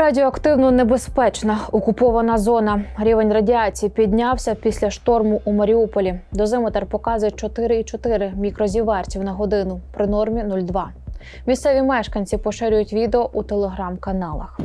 Радіоактивно небезпечна окупована зона. Рівень радіації піднявся після шторму у Маріуполі. Дозиметр показує 4,4 мікрозівертів на годину при нормі 0,2. Місцеві мешканці поширюють відео у телеграм-каналах.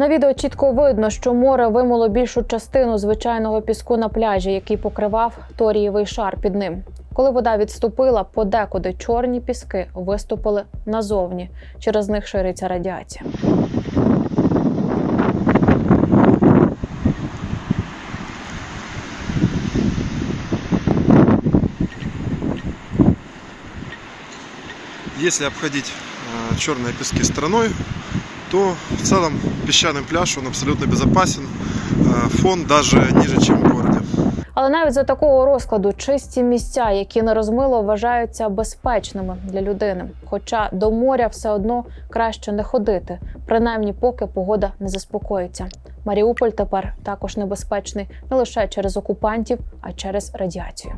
На відео чітко видно, що море вимило більшу частину звичайного піску на пляжі, який покривав торієвий шар під ним. Коли вода відступила, подекуди чорні піски виступили назовні. Через них шириться радіація. Если обходить э, черные пески стороной, то в целом песчаный пляж, он абсолютно безопасен. Э, фон даже ниже, чем в городе. Але навіть за такого розкладу чисті місця, які не розмило, вважаються безпечними для людини. Хоча до моря все одно краще не ходити, принаймні поки погода не заспокоїться. Маріуполь тепер також небезпечний не лише через окупантів, а через радіацію.